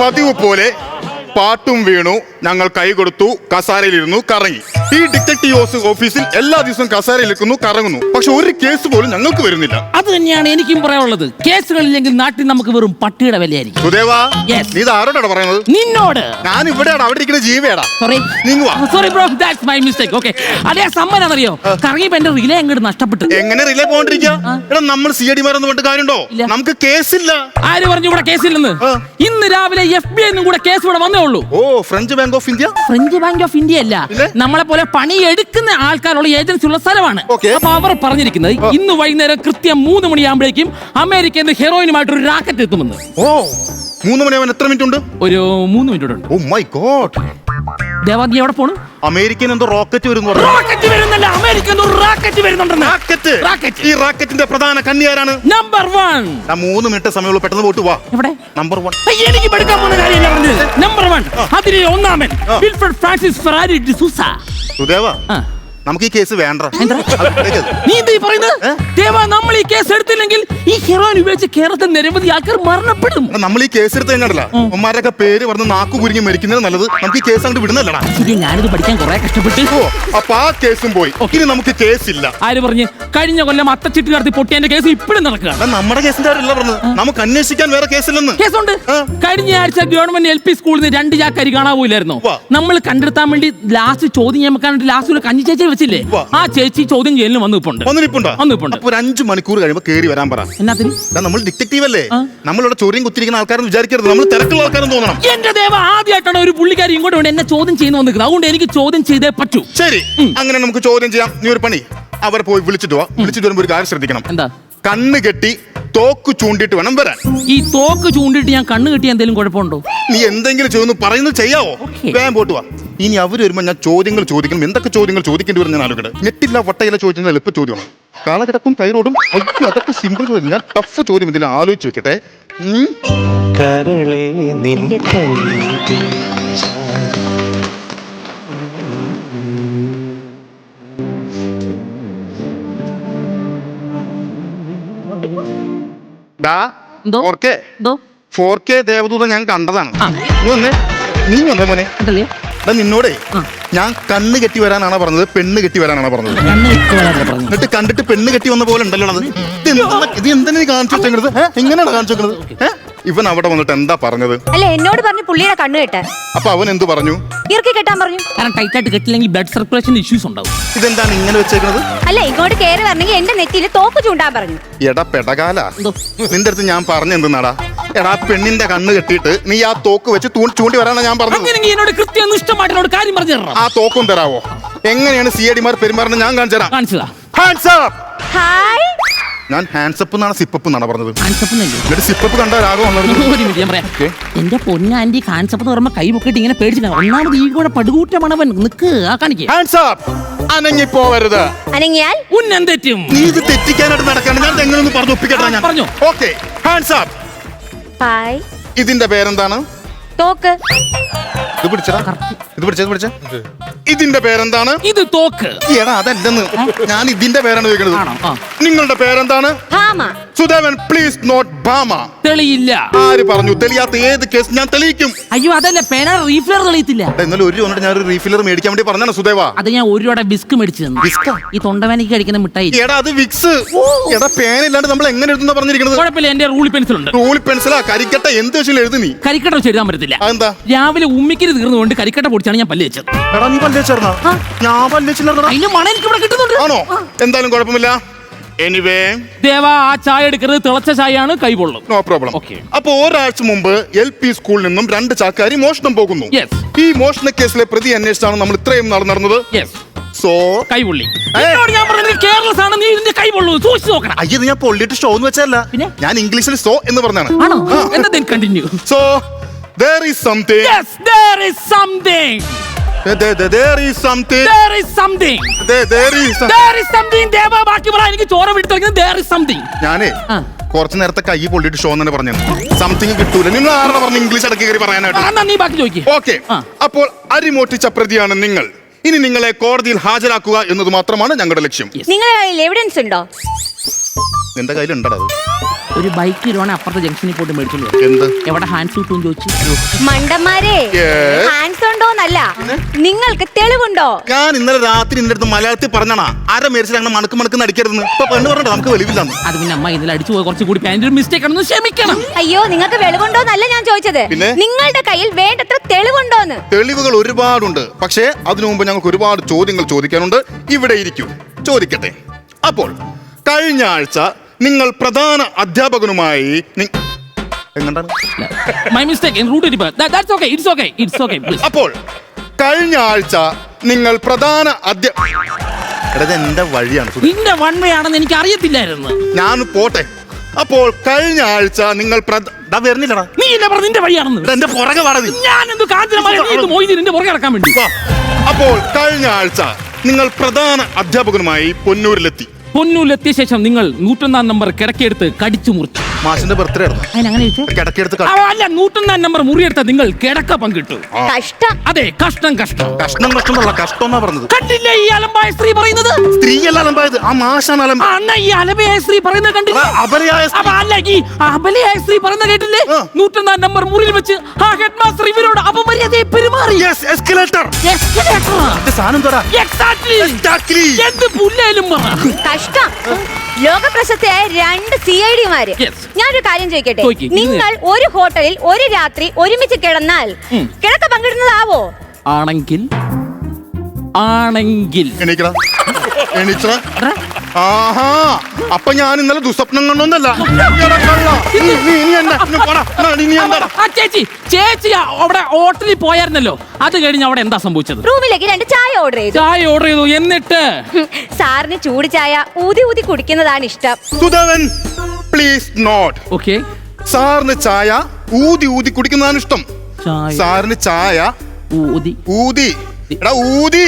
പതിവ് പോലെ പാട്ടും വീണു. ഞങ്ങൾ കൈ കൊടുത്തു കസാരയിലിരുന്നു കറങ്ങി. ഈ ഡിറ്റക്ടീവ് ഓഫീസിൽ എല്ലാ ദിവസവും കസാരയിൽ ഇരിക്കുന്നു കറങ്ങുന്നു. പക്ഷെ ഒരു കേസ് പോലും ഞങ്ങൾക്ക് വരുന്നില്ല. അത് തന്നെയാണ് എനിക്കും പറയാനുള്ളത്. കേസുകളില്ലെങ്കിൽ നാട്ടിൽ നമുക്ക് വെറും പട്ടിയുടെ വിലയായിരിക്കും. സുദേവാ Yes. നീ ഇത് ആരോടാണ് പറയുന്നത്? നിന്നോട്. ഞാൻ ഇവിടെയാണ് അവിടെ ഇരിക്കുന്ന ജീവിയാടാ. സോറി നീങ്ങ് വാ. Sorry bro that's my mistake okay അതെ സമ്മതം അറിയോ കറങ്ങിയപ്പോ എന്റെ റിലേ അങ്ങോട്ട് നഷ്ടപ്പെട്ടു. എങ്ങനെ റിലേ പോകണ്ടിരിക്കുക എടാ നമ്മൾ സി ഐ ഡിമാരെന്ന് പറഞ്ഞിട്ട് കാര്യമുണ്ടോ? ഇല്ല. നമുക്ക് കേസില്ല. ആര് പറഞ്ഞു ഇവിടെ കേസില്ലെന്ന്? ആ. ഇന്ന് രാവിലെ എഫ് ബി ഐന്നും കൂടെ കേസ് ഇവിടെ വന്നേ ഉള്ളൂ. ഓ French bank of India French bank of India അല്ല. പിന്നെ? നമ്മളെ പോലെ പണി എടുക്കുന്ന ആൾക്കാരുള്ള ഏജൻസി ഉള്ള സ്ഥലമാണ് അപ്പൊ അവർ പറഞ്ഞിരിക്കുന്നത് ഇന്ന് വൈകുന്നേരം കൃത്യം മൂന്ന് മണിയാകുമ്പോഴേക്കും അമേരിക്കയിൽ നിന്ന് ഹെറോയിനുമായിട്ട് ഒരു റാക്കറ്റ് എത്തുമെന്ന്. ഓ മൂന്ന് മണിയാവാൻ എത്ര മിനിറ്റ് ഉണ്ട്? ഒരു മൂന്ന് മിനിറ്റ് ഉണ്ട്. ഓ മൈ ഗോഡ് ദേവാദി എവിടെ പോണു? അമേരിക്കൻ എന്തോ റോക്കറ്റ് വരും എന്ന് പറഞ്ഞു. റാക്കറ്റ് വരുന്നല്ല അമേരിക്ക റാക്കറ്റ് വരുന്നുണ്ടെന്ന്. Racket racket. ഈ റാക്കറ്റിന്റെ പ്രധാന കണ്ണിയാരാണ്? നമ്പർ വൺ ആ മൂന്ന് മിനിറ്റ് സമയമുള്ള പെട്ടെന്ന് പോട്ട് വാ. എവിടെ? നമ്പർ വൺ എനിക്ക് പഠിക്കാൻ പോകുന്ന കാര്യമല്ല പറഞ്ഞത്. നമ്പർ വൺ അതിലെ ഒന്നാമൻ. Wilfred Francis Ferrari D'Souza Sudeva നമുക്ക് ഈ കേസ് വേണ്ട. എന്താ? നീ എന്താ പറയുന്നത്? ദേവ നമ്മൾ ഈ കേസ് എടുത്തില്ലെങ്കിൽ ഈ ഹെറോയിൻ ഉപയോഗിച്ച് കേരളത്തിൽ നിരവധി ആൾക്കാർ മരണപ്പെടും. നമ്മൾ ഈ കേസ് എടുത്ത് ഉമ്മാരൊക്കെ പേര് പറഞ്ഞ് നാക്കു കുരുങ്ങി മരിക്കുന്നത് നല്ലത്. നമുക്ക് ഈ കേസ് അങ്ങോട്ട് വിടുന്നല്ലടാ ശരി ഞാനിത് പഠിക്കാൻ കുറെ കഷ്ടപ്പെട്ടു. ഓ അപ്പൊ ആ കേസും പോയി. ഇനി നമുക്ക് കേസ് ഇല്ല ആര് പറഞ്ഞ്? കഴിഞ്ഞ കൊല്ലം അത്തച്ചിട്ട് നടത്തി പൊട്ടിയന്റെ കേസ് ഇപ്പോഴും നടക്കുക. എടാ, നമ്മുടെ കേസിന്റെ കാര്യമല്ല പറഞ്ഞത്. നമുക്ക് അന്വേഷിക്കാൻ വേറെ കേസില്ലെന്ന്. കേസുണ്ട്. ആ. കഴിഞ്ഞ ആഴ്ച ഗവൺമെന്റ് എൽ പി സ്കൂളിൽ നിന്ന് രണ്ട് ചാക്കരി കാണാൻ പോയില്ലായിരുന്നു ഉവ്വ. നമ്മൾ കണ്ടെത്താൻ വേണ്ടി ലാസ്റ്റ് ചോദ്യം ചെയ്യാൻ ലാസ്റ്റ് ഒരു കഞ്ഞി ചേച്ചി വെച്ചില്ലേ? ഉവ്വ. ആ ചേച്ചി ചോദ്യം ചെയ്യലിന് വന്നു ഇപ്പുണ്ട് ഒന്നിരിപ്പുണ്ടോ ഒന്നിരിപ്പുണ്ട്. അപ്പൊ ഒരു അഞ്ചു മണിക്കൂർ കഴിയുമ്പോ കേറി വരാൻ പറ. എന്നാത്തിന് നമ്മൾ ഡിറ്റക്റ്റീവ് അല്ലേ? ആ. നമ്മളിവിടെ ചൊറിയും കുത്തിരിക്കുന്ന ആൾക്കാരെന്ന് വിചാരിക്കരുത്. നമ്മൾ തിരക്കുള്ള ആൾക്കാരെന്ന് തോന്നണം. എന്റെ ദേവ ആദ്യമായിട്ടാണ് ഒരു പുള്ളിക്കാരി ഇങ്ങോട്ട് കൊണ്ട് എന്നെ ചോദ്യം ചെയ്യുന്ന വന്നിരിക്കുന്നത്. അതുകൊണ്ട് എനിക്ക് ചോദ്യം ചെയ്തേ പറ്റൂ. ശരി. അങ്ങനെ നമുക്ക് ചോദ്യം ചെയ്യാം. നീ ഒരു പണി. അവർ പോയി വിളിച്ചിട്ട് വിളിച്ചിട്ട് ഒരു കാര്യം ശ്രദ്ധിക്കണം. എന്താ? കണ്ണ് കെട്ടി തോക്ക് ചൂണ്ടിട്ട് വേണം വരാൻ. ഈ തോക്ക് ചൂണ്ടിട്ട് ഞാൻ കണ്ണ് കെട്ടി എന്തെങ്കിലും കുഴപ്പമുണ്ടോ? നീ എന്തെങ്കിലും ചെയ്യുന്നു പറയുന്നത് ചെയ്യാവോ? Okay. വേഗം പോട്ട് വാ. ഇനി അവർ വരുമ്പോൾ ഞാൻ ചോദ്യങ്ങൾ ചോദിക്കണം. എന്തൊക്കെ ചോദ്യങ്ങൾ ചോദിക്കേണ്ടി വരും ഞാൻ ആലോചിക്കട്ടെ. ഞെട്ടില്ല വട്ടയില ചോദിച്ചാൽ എളുപ്പ ചോദ്യമാണ്. കാളകിടക്കും കൈറോടും അയ്യോ അതൊക്കെ സിമ്പിൾ ചോദ്യം. ഞാൻ ടഫ് ചോദ്യം ഇതിൽ ആലോചിച്ച് വെക്കട്ടെ. കരളേ കരളെ നിന്റെ കൈ ദാ, എന്തോ? 4K. എന്തോ 4K ദേവദൂത ഞാൻ കണ്ടതാണ് ആ. നീ വന്നേ നീ വന്നേ മോനെ അതല്ലേ എടാ നിന്നോടേ ആ. ഞാൻ കണ്ണ് കെട്ടി വരാനാണ് പറഞ്ഞത് പെണ്ണ് കെട്ടി വരാനാണ് പറഞ്ഞത് കണ്ണ് കിട്ടുവാനല്ലേ പറഞ്ഞു എന്നിട്ട് കണ്ടിട്ട് പെണ്ണ് കെട്ടി വന്ന പോലെ ഉണ്ടല്ലോ അത് ഇത് എന്താണ് ഇത് എന്തിനാ നീ കാണിച്ചു വെച്ചേക്കണത് ഏ? എങ്ങനെയാണ് കാണിച്ചു വെക്കുന്നത് ഏ? ഇവൻ അവിടെ വന്നിട്ട് എന്താ പറഞ്ഞത്? അല്ല എന്നോട് പറഞ്ഞു പുള്ളിയുടെ കണ്ണ് കെട്ടാൻ അപ്പൊ അവൻ എന്ത് പറഞ്ഞു? ഇറക്കി കെട്ടാൻ പറഞ്ഞു. കാരണം ടൈറ്റ് ആയിട്ട് കെട്ടില്ലെങ്കിൽ ബ്ലഡ് സർക്കുലേഷൻ ഇഷ്യൂസ് ഉണ്ടാവും. ഇതെന്താണ് ഇങ്ങനെ വെച്ചേക്കുന്നത് അല്ല ഇങ്ങോട്ട് കയറി വരണമെങ്കിൽ എന്റെ നെറ്റിയിൽ തോക്ക് ചൂണ്ടാൻ പറഞ്ഞു. എടാ പെടകാല. നിന്റെ അടുത്ത് ഞാൻ പറഞ്ഞു എന്തെന്നാടാ? എടാ പെണ്ണിന്റെ കണ്ണ് കെട്ടിയിട്ട് നീ ആ തോക്ക് വെച്ച് തൂ- ചൂണ്ടി വരാനാണ് ഞാൻ പറഞ്ഞത്. അങ്ങനെയെങ്കിൽ എന്നോട് കൃത്യം ഇഷ്ടമായിട്ട് എന്നോട് കാര്യം പറഞ്ഞു തരണം. ആ തോക്കും തരാവോ? എങ്ങനെയാണ് സി ഐ ഡിമാർ പെരുമാറുന്നത് ഞാൻ കാണിച്ചു തരാം കാണിച്ചതാ. Hands up! ഹായ് ഞാൻ ഹാൻഡ്സപ്പ് എന്നാണ് സിപ്പപ്പ് എന്നാണ് പറഞ്ഞത്. എന്നിട്ട് സിപ്പപ്പ് കണ്ട രാഗമുള്ളത് ഒരു മിനിറ്റ് ഞാൻ പറയാം. ഓക്കേ. എന്റെ പൊന്ന ആന്റി കാൻസപ്പ് എന്ന് പറയുമ്പോ കൈ പൊക്കിട്ട് ഇങ്ങനെ പേടിച്ചില്ല ഒന്നാമത് ഈ കൂടെ പടുകൂറ്റമാണവൻ നിക്ക് ആ കാണിക്കേ. ഹാൻഡ്സ് അപ്പ് അനങ്ങി പോവരുത് അനങ്ങിയാൽ? ഉന്നം തെറ്റും. നീ ഇത് തെറ്റിക്കാനായിട്ട് നടക്കാണ് ഞാൻ എങ്ങനെയൊന്ന് പറഞ്ഞു ഒപ്പിക്കട്ടെ ഞാൻ. പറഞ്ഞു. ഓക്കെ ഹാൻഡ്സ് അപ്പ് ഹായ് ഇതിന്റെ പേരെന്താണ്? തോക്ക്. ഇത് പിടിച്ചടാ. ഇത് പിടിച്ച ഇത് പിടിച്ച. ഇതിന്റെ പേരെന്താണ്? ഇത് തോക്ക്. എടാ അതല്ലെന്ന്. ഞാൻ ഇതിന്റെ പേരാണ്? ചോദിക്കുന്നത് നിങ്ങളുടെ പേരെന്താണ്? ഭാമ. സുദേവൻ പ്ലീസ് നോട്ട് ഭാമ തെളിയില്ല. ആര് പറഞ്ഞു? തെളിയാത്ത ഏത് കേസ് ഞാൻ തെളിയിക്കും? അയ്യോ അതല്ല പേന റീഫിലർ തെളിയത്തില്ല. എടാ, ഇന്നലെ ഒരു രൂപ ഞാൻ ഒരു റീഫില്ലർ മേടിക്കാൻ വേണ്ടി പറഞ്ഞാണ് സുദേവ. അത് ഞാൻ ഒരു രൂപയുടെ ബിസ്ക് മേടിച്ചു തന്നു. ബിസ്കാ? ഈ തൊണ്ടവേനയ്ക്ക് കഴിക്കുന്ന മിഠായി. എടാ അത് വിക്സ്. എടാ പേനില്ലാണ്ട് നമ്മൾ എങ്ങനെ എഴുതുന്ന പറഞ്ഞിരിക്കുന്നത്? കുഴപ്പമില്ല എന്റെ റൂളി പെൻസിൽ ഉണ്ട് റൂളി പെൻസിലാ? കരിക്കട്ട എന്ത് വെച്ചാലും എഴുതി നീ. കരിക്കട്ട വെച്ച് എഴുതാൻ പറ്റത്തില്ല. അതെന്താ? രാവിലെ ഉമ്മിക്കരി തീർന്നുകൊണ്ട് കരിക്കട്ട പൊടിച്ചാണ് ഞാൻ പല്ല് വെച്ചത്. എടാ നീ പല്ലേച്ചേർന്നാ ഞാൻ പല്ലേച്ചില്ലടാ അതിന് മണം എനിക്ക് ഇവിടെ കിട്ടുന്നുണ്ട്. ആണോ? എന്തായാലും കുഴപ്പമില്ല. എനിവേ ദേവ ആ ചായ എടുക്കരുത് തിളച്ച ചായയാണ് കൈപൊള്ളും നോ പ്രോബ്ലം Okay. അപ്പൊ ഒരാഴ്ച മുമ്പ് എൽ പി സ്കൂളിൽ നിന്നും രണ്ട് ചാക്കാരി മോഷണം പോകുന്നു. Yes. ഈ മോഷണ കേസിലെ പ്രതി അന്വേഷിച്ചാണ് നമ്മൾ ഇത്രയും നാൾ നടന്നത്. യെസ് സോ കൈപൊള്ളി എന്നോട് ഞാൻ പറഞ്ഞത് കേരളസ് ആണ് നീ ഇതിന്റെ കൈപൊള്ളു സൂക്ഷിച്ചു നോക്കണം. അയ്യത് ഞാൻ പൊള്ളിട്ട് ഷോ എന്ന് വെച്ചല്ല പിന്നെ? ഞാൻ ഇംഗ്ലീഷിൽ സോ എന്ന് പറഞ്ഞാണ് ആണോ? then continue? So there is something yes there is something. There there- there is something. There is something. There there is something. there is something. Deva ബാക്കി പറ. എനിക്ക് ചോര വിട്ടു there is something. ഞാനേ. കുറച്ച് നേരത്തെ കൈ പൊള്ളിട്ട് ഷോ തന്നെ പറഞ്ഞു സംതിങ് കിട്ടൂല. നിങ്ങൾ ആരുടെ പറഞ്ഞു ഇംഗ്ലീഷ് അടക്കി കയറി പറയാനായിട്ട്? ഓക്കെ. അപ്പോൾ അരിമോട്ടി ചപ്രതിയാണ് നിങ്ങൾ. ഇനി നിങ്ങളെ കോടതിയിൽ ഹാജരാക്കുക എന്നത് മാത്രമാണ് ഞങ്ങളുടെ ലക്ഷ്യം. നിങ്ങളുടെ കയ്യിൽ എവിഡൻസ് ഉണ്ടോ? നിന്റെ കയ്യിൽ ഉണ്ടോ ഒരു ബൈക്ക് ഇടുവാണ് അപ്പുറത്തെ ജംഗ്ഷനിൽ പോയിട്ട് മേടിച്ചോണ്ട് വരും. എന്ത്? എവിടെ ഹാൻഡ് സൂട്ടും ചോദിച്ചു. മണ്ടന്മാരെ. ഹാൻഡ്സ് ഉണ്ടോന്നല്ല നിങ്ങൾക്ക് തെളിവുണ്ടോ? ഞാൻ ഇന്നലെ രാത്രി നിന്റെ അടുത്ത് മലയാളത്തിൽ പറഞ്ഞാണാ അര മേടിച്ചിട്ട് അങ്ങനെ മണക്ക് മണക്ക് നടിക്കരുതെന്ന് ഇപ്പൊ പെണ്ണ് പറഞ്ഞിട്ട് നമുക്ക് വെളിവില്ലാന്ന്. അത് പിന്നെ അമ്മ ഇന്നലെ അടിച്ചു പോയി കുറച്ച് കൂടി പാന്റ് മിസ്റ്റേക്ക് ആണെന്ന് ക്ഷമിക്കണം. അയ്യോ നിങ്ങൾക്ക് വെളിവുണ്ടോന്നല്ല ഞാൻ ചോദിച്ചത്. പിന്നെ? നിങ്ങളുടെ കയ്യിൽ വേണ്ടത്ര തെളിവുണ്ടോന്ന് തെളിവുകൾ ഒരുപാടുണ്ട്. പക്ഷേ അതിനു മുമ്പ് ഞങ്ങൾക്ക് ഒരുപാട് ചോദ്യങ്ങൾ ചോദിക്കാനുണ്ട്. ഇവിടെ ഇരിക്കും. ചോദിക്കട്ടെ. അപ്പോൾ കഴിഞ്ഞ ആഴ്ച നിങ്ങൾ പ്രധാന അധ്യാപകനുമായി my mistake route that's okay it's okay it's okay അപ്പോൾ കഴിഞ്ഞ ആഴ്ച നിങ്ങൾ പ്രധാന അധ്യ എന്റെ വഴിയാണ്? നിന്റെ എനിക്ക് അറിയത്തില്ലായിരുന്നു ഞാൻ പോട്ടെ. അപ്പോൾ കഴിഞ്ഞ ആഴ്ച നിങ്ങൾ വരുന്നില്ലടാ. നീ ഇല്ല പറഞ്ഞ നിന്റെ വഴിയാണെന്ന്. എടാ, എന്റെ പുറകെ ഞാൻ എന്ത് പുറകെ ഇറക്കാൻ വേണ്ടി? അപ്പോൾ കഴിഞ്ഞ ആഴ്ച നിങ്ങൾ പ്രധാന അധ്യാപകനുമായി പൊന്നൂരിലെത്തി. പൊന്നൂലെത്തിയ ശേഷം നിങ്ങൾ നൂറ്റൊന്നാം നമ്പർ കിടക്കിയെടുത്ത് കടിച്ചു മുറിച്ചു മാഷിന്റെ ബർത്ത്ഡേ ആയിരുന്നു. അതിന് അങ്ങനെ ചോദിച്ചോ? കിടക്കെടുത്ത് ആ, അല്ല നൂറ്റൊന്നാം നമ്പർ മുറിയെടുത്ത നിങ്ങൾ കിടക്ക പങ്കിട്ടു. കഷ്ടം. അതെ കഷ്ടം കഷ്ടം കഷ്ണം കഷ്ണമുള്ള കഷ്ടം എന്നാ പറഞ്ഞത്. കണ്ടില്ലേ ഈ അലമ്പായ സ്ത്രീ പറയുന്നത്? സ്ത്രീയല്ല അലമ്പായത്. ആ മാഷാണ് അലമ്പ അണ്ണ ഈ അലബയായ സ്ത്രീ പറയുന്നത് കണ്ടില്ലേ? അപരയായ സ്ത്രീ. അപ്പൊ അല്ല ഈ അബലയായ സ്ത്രീ പറയുന്ന കേട്ടില്ലേ? ആ. നൂറ്റൊന്നാം നമ്പർ മുറിയിൽ വെച്ച് ആ ഹെഡ് മാസ്റ്റർ ഇവരോട് അപമര്യാദയെ പെരുമാറി. Escalator. ഇത് സാധനം Exactly. Exactly. എന്ത് പുല്ലേലും പറ. കഷ്ടം. ലോക പ്രശസ്തയായ രണ്ട് സി ഐ ഡിമാര് Yes. ഞാനൊരു കാര്യം ചോദിക്കട്ടെ? ചോദിക്ക്. നിങ്ങൾ ഒരു ഹോട്ടലിൽ ഒരു രാത്രി ഒരുമിച്ച് കിടന്നാൽ ഉം. കിടക്ക പങ്കിടുന്നതാവോ? ആണെങ്കിൽ ആണെങ്കിൽ. എണീക്കടാ എണീച്ചടാ ആഹാ. അപ്പൊ ഞാൻ ഇന്നലെ ദുസ്വപ്നം കണ്ടൊന്നല്ല. എടാ കള്ള. നീ നീ നീ എന്താ ഇന്ന് പോടാ. എന്നാ, നീ നീ എന്താടാ? ആ ചേച്ചി ചേച്ചി ആ അവിടെ ഹോട്ടലിൽ പോയായിരുന്നല്ലോ. അത് കഴിഞ്ഞ് അവിടെ എന്താ സംഭവിച്ചത്? റൂമിലേക്ക് രണ്ട് ചായ ഓർഡർ ചെയ്തു. ചായ ഓർഡർ ചെയ്തു. എന്നിട്ട്? ഹും, സാറിന് ചൂട് ചായ ഊതി ഊതി കുടിക്കുന്നതാണ് ഇഷ്ടം. പ്ലീസ് നോട്ട് ഓക്കെ സാറിന് ചായ ഊതി ഊതി കുടിക്കുന്നതാണ് ഇഷ്ടം. സാറിന് ചായ ഊതി. ഊതി. എടാ ഊതി.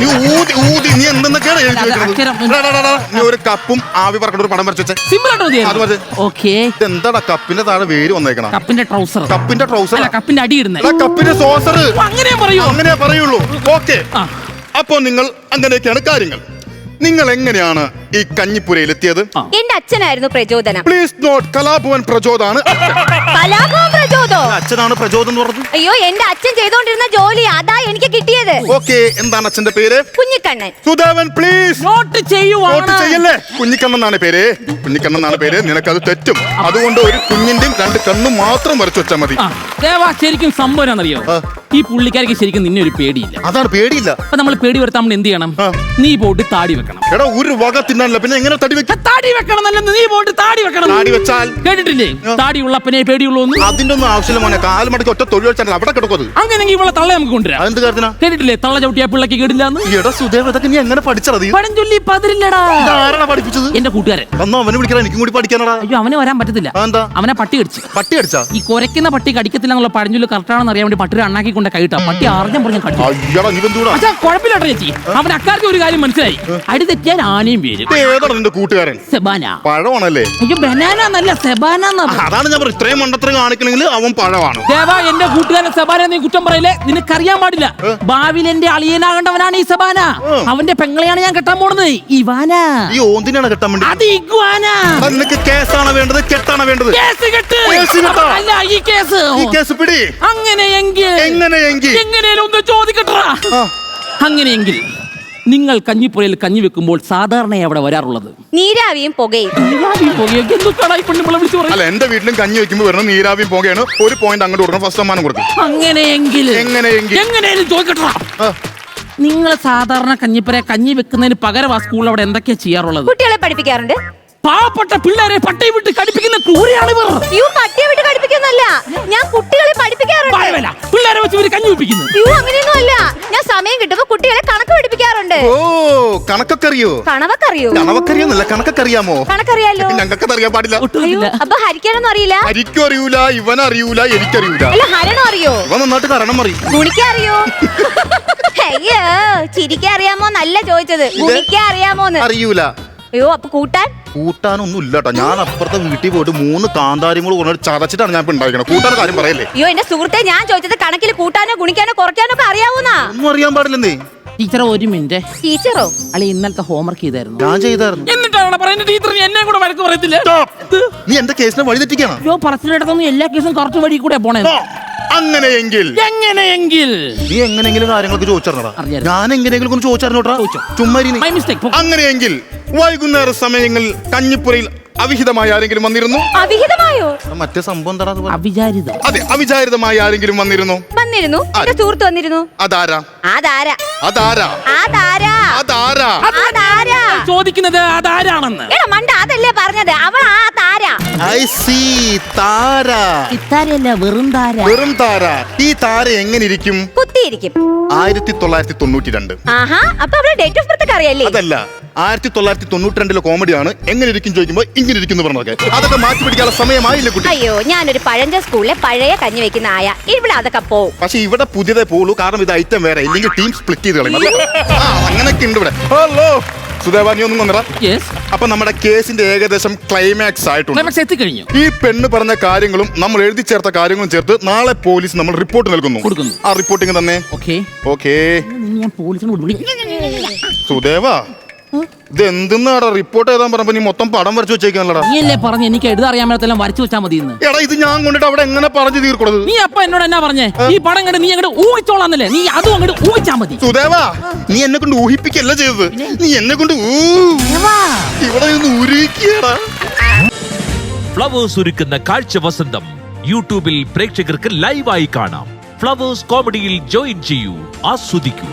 നീ ഊതി ഊതി. നീ എന്തെന്നൊക്കെയാണ് എഴുതി വെക്കുന്നത് നീ ഒരു കപ്പും ആവി പറക്കേണ്ട ഒരു പടം വരച്ചു വെച്ചേ. സിമ്പിൾ ഓക്കെ എന്താടാ കപ്പിന്റെ താഴെ വേര് വന്നേക്കണം. കപ്പിന്റെ ട്രൗസർ കപ്പിന്റെ ട്രൗസർ കപ്പിന്റെ അടി ഇടുന്നത് കപ്പിന്റെ സോസർ അങ്ങനെ പറയൂ അങ്ങനെ പറയുള്ളൂ. ഓക്കെ അപ്പൊ നിങ്ങൾ അങ്ങനെയൊക്കെയാണ് കാര്യങ്ങൾ. നിങ്ങൾ എങ്ങനെയാണ് ഈ കഞ്ഞിപ്പുരയിൽ എത്തിയത്. എന്റെ അച്ഛനായിരുന്നു പ്രചോദനം. പ്ലീസ് നോട്ട് കലാഭവൻ പ്രചോദാണ്. കലാഭവൻ പ്രചോദോ? അച്ഛനാണ് പ്രചോദം എന്ന് പറഞ്ഞു അയ്യോ എന്റെ അച്ഛൻ ചെയ്തോണ്ടിരുന്ന ജോലി അതാ എനിക്ക് കിട്ടിയത്. ഓക്കെ എന്താണ് അച്ഛന്റെ പേര്? കുഞ്ഞിക്കണ്ണൻ. സുധാവൻ പ്ലീസ് നോട്ട് വോട്ട് ചെയ്യുവാണ് ചെയ്യല്ലേ? കുഞ്ഞിക്കണ്ണൻ എന്നാണ് പേര്. കുഞ്ഞിക്കണ്ണൻ എന്നാണ് പേര്. നിനക്കത് തെറ്റും. അതുകൊണ്ട് ഒരു കുഞ്ഞിന്റെയും രണ്ട് കണ്ണും മാത്രം വരച്ചു വെച്ചാൽ മതി. ദേവാ ശരിക്കും സംഭവം ഈ പുള്ളിക്കാരിക്ക് ശരിക്കും നിന്നെ ഒരു പേടിയില്ല. അതാണ് പേടിയില്ല. അപ്പൊ നമ്മൾ പേടി വരുത്താൻ നമ്മൾ എന്ത് ചെയ്യണം? നീ പോയിട്ട് താടി വെക്കണം. എടാ ഒരു വക തിന്നാനില്ല. പിന്നെ എങ്ങനെ തടി ആ, വെക്കും? താടി വെക്കണം നീ പോയിട്ട് താടി വെക്കണം. താടി വെച്ചാൽ? കേട്ടിട്ടില്ലേ? താടി ഉള്ളപ്പനെ പേടിയുള്ളൂ അതിന്റെ ഒന്നും ആവശ്യമില്ല മോനെ. കാൽ മടക്കി ഒറ്റ തൊഴിൽ വെച്ചാൽ അവിടെ കിടക്കുന്നത്. അങ്ങനെ അങ്ങനെയെങ്കിൽ ഇവളെ തള്ള നമുക്ക് കൊണ്ടുവരാം. അതെന്ത് കാര്യത്തിനാ? കേട്ടിട്ടില്ലേ? തള്ള ചവിട്ടിയാ പിള്ളക്ക് കേടില്ലാന്ന്? എടാ സുദേവ് ഇതൊക്കെ നീ എങ്ങനെ പഠിച്ചത് പഴഞ്ചൊല്ലി പതിരില്ലടാ. ആരാണ് പഠിപ്പിച്ചത്? എന്റെ കൂട്ടുകാരൻ. വന്നോ അവനെ വിളിക്കാൻ എനിക്കും കൂടി പഠിക്കാനടാ. അയ്യോ അവനെ വരാൻ പറ്റത്തില്ല. എന്താ അവനെ പട്ടി കടിച്ചു. പട്ടി അടിച്ചാ ഈ കുരയ്ക്കുന്ന പട്ടി കടിക്കത്തില്ല എന്നുള്ള കറക്റ്റ് കറക്റ്റാണെന്ന് അറിയാൻ വേണ്ടി പട്ടി അണ്ണാക്കി കൊണ്ട് കൈട്ടാ പട്ടി ആർജം പറഞ്ഞു കടിച്ചു. അയ്യടാ നീ എന്തുകൂടാ അച്ഛാ കുഴപ്പമില്ല ചേച്ചി. അവൻ അക്കാർക്ക് ഒരു കാര്യം മനസ്സിലായി. അടി തെറ്റിയാൽ ആനയും വീരും ഏതാണ് നിന്റെ കൂട്ടുകാരൻ? സെബാന. പഴമാണല്ലേ? അയ്യോ ബനാന എന്നല്ല സെബാന അതാണ് ഞാൻ ഇത്രയും മണ്ടത്തരം കാണിക്കണമെങ്കിൽ അവൻ പഴവാണ് ദേവാ എന്റെ കൂട്ടുകാരൻ സബാന നീ കുറ്റം പറയില്ലേ? നിനക്കറിയാൻ പാടില്ല. ഭാവിയിൽ എന്റെ അളിയനാകേണ്ടവനാണ് ഈ സബാന. അവന്റെ പെങ്ങളെയാണ് ഞാൻ കെട്ടാൻ പോണത്. ഇവാന. ഈ ഓന്തിനാണ് കെട്ടാൻ വേണ്ടി അത് ഇഗ്വാന. നിനക്ക് കേസാണ് വേണ്ടത് കെട്ടാണ് വേണ്ടത്? കേസ് കെട്ട്. അല്ല ഈ കേസ്. ഈ കേസ് പിടി. അങ്ങനെയെങ്കിൽ എങ്ങനെയെങ്കിൽ? എങ്ങനെയെങ്കിലും ഒന്ന് ചോദിക്കട്ടാ അങ്ങനെയെങ്കിൽ നിങ്ങൾ കഞ്ഞിപ്പുരയിൽ കഞ്ഞി വെക്കുമ്പോൾ സാധാരണ അവിടെ വരാറുള്ളത്. നീരാവിയും പുകയും. എന്തുക്കാടാ ഈ പെണ്ണുമ്പിള വിളിച്ചു അല്ല എന്റെ വീട്ടിലും കഞ്ഞി വെക്കുമ്പോൾ വരണം നീരാവിയും പോകുകയാണ് ഒരു പോയിന്റ് അങ്ങോട്ട് കൊടുക്കണം ഫസ്റ്റ് സമ്മാനം കൊടുക്കും അങ്ങനെയെങ്കിൽ എങ്ങനെയെങ്കിൽ. എങ്ങനെയും ചോദിക്കട്ടാ ആ, നിങ്ങൾ സാധാരണ കഞ്ഞിപ്പുര കഞ്ഞി വെക്കുന്നതിന് പകരം ആ സ്കൂളിൽ അവിടെ എന്തൊക്കെയാ ചെയ്യാറുള്ളത്? കുട്ടികളെ പഠിപ്പിക്കാറുണ്ട്. പാവപ്പെട്ട പിള്ളേരെ പട്ടയം വിട്ട് കടിപ്പിക്കുന്ന ക്രൂരയാണ് ഇവർ. യു പട്ടിയെ വിട്ട് കടിപ്പിക്കുന്നല്ല ഞാൻ കുട്ടികളെ പഠിപ്പിക്കാറുണ്ട്. പിള്ളേരെ വെച്ച് ഇവർ കഞ്ഞി വെപ്പിക്കുന്നു യു അങ്ങനെയൊന്നും അല്ല ഞാൻ സമയം കിട്ടുമ്പോ കുട്ടികളെ കണക്ക് പഠിപ്പിക്കാറുണ്ട്. ഓ കണക്കൊക്കെ അറിയോ കണവക്കറിയോ? കണവക്കറിയോന്നല്ല കണക്കൊക്കെ അറിയാമോ കണക്കറിയാലോ? ഞങ്ങൾക്ക് അറിയാൻ പാടില്ല. അപ്പൊ ഹരിക്കാനൊന്നും അറിയില്ല? ഹരിക്കും അറിയൂല ഇവൻ അറിയൂല എനിക്കറിയൂല. അല്ല ഹരണം അറിയോ? ഇവൻ നന്നായിട്ട് കരണം അറിയും ഗുണിക്കാൻ അറിയോ അയ്യോ ചിരിക്കാൻ അറിയാമോ നല്ല ചോദിച്ചത്. ഗുണിക്കാൻ അറിയാമോന്ന് അറിയൂല. അയ്യോ അപ്പൊ കൂട്ടാൻ? കൂട്ടാനൊന്നും ഇല്ല കേട്ടോ ഞാൻ അപ്പുറത്തെ വീട്ടിൽ പോയിട്ട് മൂന്ന് കാന്താരിങ്ങൾ കൊണ്ടു ചതച്ചിട്ടാണ് ഞാൻ ഇപ്പൊ ഉണ്ടാക്കുന്നത് കൂട്ടാൻ കാര്യം പറയല്ലേ? അയ്യോ എന്റെ സുഹൃത്തെ ഞാൻ ചോദിച്ചത് കണക്കിൽ കൂട്ടാനോ ഗുണിക്കാനോ കുറയ്ക്കാനോ ഒക്കെ അറിയാവുന്നാ? ഒന്നും അറിയാൻ പാടില്ലെന്നേ. ടീച്ചറോ ഒരു മിനിറ്റ്. ടീച്ചറോ? അല്ലെ ഇന്നലത്തെ ഹോംവർക്ക് ചെയ്തായിരുന്നു. ഞാൻ ചെയ്തായിരുന്നു. എന്നിട്ടാണ് പറയുന്നത്? ടീച്ചർ എന്നെ കൂടെ വഴക്ക് പറയത്തില്ല? നീ എന്റെ കേസിനെ വഴിതെറ്റിക്കാണ് അയ്യോ പറച്ചിലിടത്തൊന്നും എല്ലാ കേസും കറക്റ്റ് വഴി കൂടെ പോണേ. അങ്ങനെയെങ്കിൽ. എങ്ങനെയെങ്കിൽ? നീ എങ്ങനെയെങ്കിലും കാര്യങ്ങളൊക്കെ ചോദിച്ചറിഞ്ഞടാ. അറിഞ്ഞായിരുന്നു. ഞാൻ എങ്ങനെയെങ്കിലും ഒന്ന് ചോദിച്ചറിഞ്ഞോട്ടാ ചുമ്മാ ഇരി മൈ മിസ്റ്റേക്ക് അങ്ങനെയെങ്കിൽ വൈകുന്നേര സമയങ്ങളിൽ കഞ്ഞിപ്പുരയിൽ അവിഹിതമായി ആരെങ്കിലും വന്നിരുന്നു? അവിഹിതമായോ? മറ്റേ സംഭവം അവിചാരിതം. അതെ അവിചാരിതമായി ആരെങ്കിലും വന്നിരുന്നു? വന്നിരുന്നു. എന്റെ സുഹൃത്ത് വന്നിരുന്നു. അതാരാ? അതാരാ? അതാരാ? അതാരാ? അതാരാ? അതാരാ? ചോദിക്കുന്നത് അതാരാണെന്ന്. എടാ മണ്ട പറഞ്ഞത്? അവൾ ആ താര. ഐ സി താര. ഇത്താരല്ല വെറും താര. വെറും താര. ഈ താര എങ്ങനെ ഇരിക്കും? കുത്തിയിരിക്കും. ആയിരത്തി തൊള്ളായിരത്തി തൊണ്ണൂറ്റി രണ്ട് ആഹാ അപ്പൊ അവളെ ഡേറ്റ് ഓഫ് ബർത്ത് അറിയല്ലേ? അതല്ല ആയിരത്തി തൊള്ളായിരത്തി തൊണ്ണൂറ്റി രണ്ടിലെ കോമഡിയാണ്. എങ്ങനെ ഇരിക്കും ചോദിക്കുമ്പോ ഇങ്ങനെ ഇരിക്കുന്നു പറഞ്ഞൊക്കെ അതൊക്കെ മാറ്റി പിടിക്കാനുള്ള സമയമായില്ല കുട്ടി? അയ്യോ ഞാനൊരു പഴഞ്ച സ്കൂളിലെ പഴയ കഞ്ഞി വെക്കുന്ന ആയ. ഇവിടെ അതൊക്കെ പോവും പക്ഷെ ഇവിടെ പുതിയതേ പോളൂ. കാരണം ഇത് ഐറ്റം വേറെ. ഇല്ലെങ്കിൽ ടീം സ്പ്ലിറ്റ് ചെയ്ത് കളയും. അത് ആ അങ്ങനെയൊക്കെ ഉണ്ട് ഇവിടെ. ഹലോ സുദേവ നീ ഒന്നും വന്നടാ. യെസ് അപ്പൊ നമ്മുടെ കേസിന്റെ ഏകദേശം ക്ലൈമാക്സ് ആയിട്ടുണ്ട്. ക്ലൈമാക്സ് എത്തിക്കഴിഞ്ഞു. ഈ പെണ്ണ് പറഞ്ഞ കാര്യങ്ങളും നമ്മൾ എഴുതി ചേർത്ത കാര്യങ്ങളും ചേർത്ത് നാളെ പോലീസ് നമ്മൾ റിപ്പോർട്ട് നൽകുന്നു. കൊടുക്കുന്നു. ആ റിപ്പോർട്ടിങ് തന്നെ. ഓക്കെ ഓക്കേ ഞാൻ പോലീസിനോട് വിളി സുദേവ ഇത് എന്തെന്നാടാ റിപ്പോർട്ട് എഴുതാൻ പറഞ്ഞപ്പോ നീ മൊത്തം പടം വരച്ചു വെച്ചേക്കാനല്ലടാ നീ അല്ലേ പറഞ്ഞു? എനിക്ക് എഴുതാൻ അറിയാൻ മേലത്തെല്ലാം വരച്ചു വെച്ചാൽ മതി എന്ന് എടാ ഇത് ഞാൻ കൊണ്ടിട്ട് അവിടെ എങ്ങനെ പറഞ്ഞു തീർക്കുന്നത് നീ അപ്പൊ എന്നോട് എന്നാ പറഞ്ഞേ? ഈ പടം കണ്ട് നീ അങ്ങോട്ട് ഊഹിച്ചോളാന്നല്ലേ? നീ അതും അങ്ങോട്ട് ഊഹിച്ചാ മതി. സുദേവാ നീ എന്നെ കൊണ്ട് ഊഹിപ്പിക്കല്ല ചെയ്തത്? നീ എന്നെ കൊണ്ട് ഇവിടെ നിന്ന് ഉരുക്കിയടാ ഫ്ലവേഴ്സ് ഒരുക്കുന്ന കാഴ്ച വസന്തം. യൂട്യൂബിൽ പ്രേക്ഷകർക്ക് ലൈവായി കാണാം. ഫ്ലവേഴ്സ് കോമഡിയിൽ ജോയിൻ ചെയ്യൂ. ആസ്വദിക്കൂ.